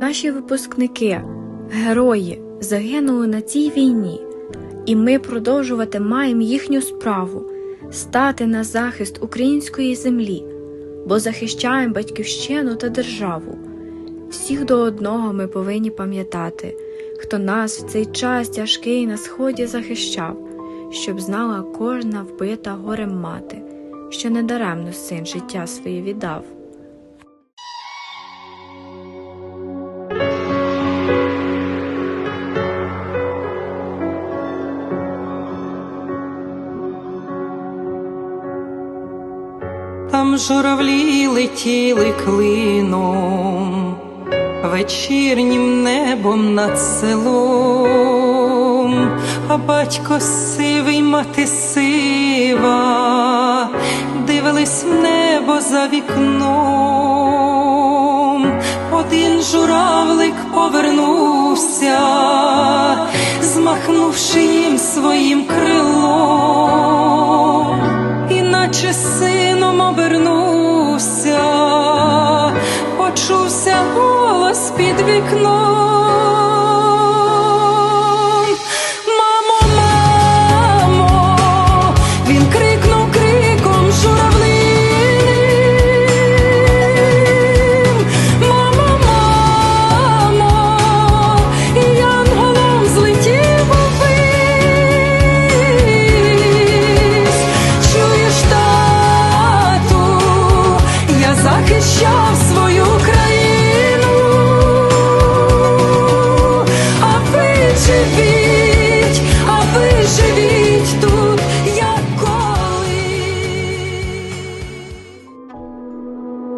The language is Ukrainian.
Наші випускники, герої, загинули на цій війні, і ми продовжувати маємо їхню справу стати на захист української землі, бо захищаємо батьківщину та державу. Всіх до одного ми повинні пам'ятати, хто нас в цей час тяжкий на сході захищав, щоб знала кожна вбита горем мати, що недаремно син життя своє віддав. Там журавлі летіли клином, вечірнім небом над селом, а батько сивий, мати сива, дивились в небо за вікном, один журавлик повернувся, змахнувши їм своїм крилом. Іначе сином обернувся, почувся голос під вікном. Мамо, мамо, він крикнув криком журавлиним. Мамо, мамо, і янголом злетів увись. Чуєш, тату, я захищав